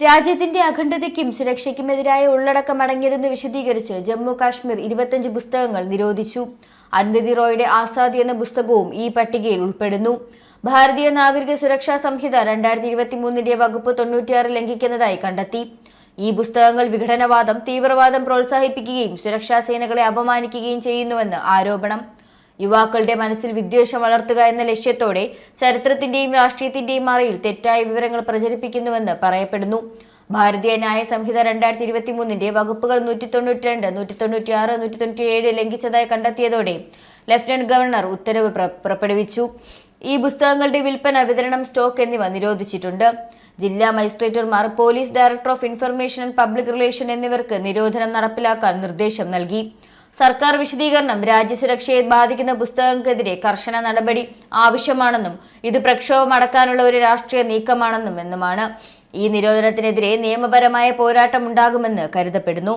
രാജ്യത്തിന്റെ അഖണ്ഡതയ്ക്കും സുരക്ഷയ്ക്കുമെതിരായ ഉള്ളടക്കം അടങ്ങിയതെന്ന് വിശദീകരിച്ച് ജമ്മു കാശ്മീർ ഇരുപത്തഞ്ച് പുസ്തകങ്ങൾ നിരോധിച്ചു. അരുന്ധതി റോയുടെ ആസാദ് എന്ന പുസ്തകവും ഈ പട്ടികയിൽ ഉൾപ്പെടുന്നു. ഭാരതീയ നാഗരിക സുരക്ഷാ സംഹിത രണ്ടായിരത്തി ഇരുപത്തി മൂന്നിന്റെ വകുപ്പ് തൊണ്ണൂറ്റിയാറ് ലംഘിക്കുന്നതായി കണ്ടെത്തി. ഈ പുസ്തകങ്ങൾ വിഘടനവാദം തീവ്രവാദം പ്രോത്സാഹിപ്പിക്കുകയും സുരക്ഷാ സേനകളെ അപമാനിക്കുകയും ചെയ്യുന്നുവെന്ന് ആരോപണം. യുവാക്കളുടെ മനസ്സിൽ വിദ്വേഷം വളർത്തുക എന്ന ലക്ഷ്യത്തോടെ ചരിത്രത്തിന്റെയും രാഷ്ട്രീയത്തിന്റെയും മറയിൽ തെറ്റായ വിവരങ്ങൾ പ്രചരിപ്പിക്കുന്നുവെന്ന് പറയപ്പെടുന്നു. ഭാരതീയ ന്യായ സംഹിത രണ്ടായിരത്തി ഇരുപത്തി മൂന്നിന്റെ വകുപ്പുകൾ നൂറ്റി തൊണ്ണൂറ്റി രണ്ട് നൂറ്റി തൊണ്ണൂറ്റി ആറ് നൂറ്റി തൊണ്ണൂറ്റി ഏഴ് ലംഘിച്ചതായി കണ്ടെത്തിയതോടെ ലഫ്റ്റനന്റ് ഗവർണർ ഉത്തരവ് പുറ- പുറപ്പെടുവിച്ചു. ഈ പുസ്തകങ്ങളുടെ വിൽപ്പന വിതരണം സ്റ്റോക്ക് എന്നിവ നിരോധിച്ചിട്ടുണ്ട്. ജില്ലാ മജിസ്ട്രേറ്റർമാർ police director of information and public relation എന്നിവർക്ക് നിരോധനം നടപ്പിലാക്കാൻ നിർദ്ദേശം നൽകി. സർക്കാർ വിശദീകരണം രാജ്യസുരക്ഷയെ ബാധിക്കുന്ന പുസ്തകങ്ങൾക്കെതിരെ കർശന നടപടി ആവശ്യമാണെന്നും ഇത് പ്രക്ഷോഭം അടക്കാനുള്ള ഒരു രാഷ്ട്രീയ നീക്കമാണെന്നും എന്നുമാണ്. ഈ നിരോധനത്തിനെതിരെ നിയമപരമായ പോരാട്ടം ഉണ്ടാകുമെന്ന് കരുതപ്പെടുന്നു.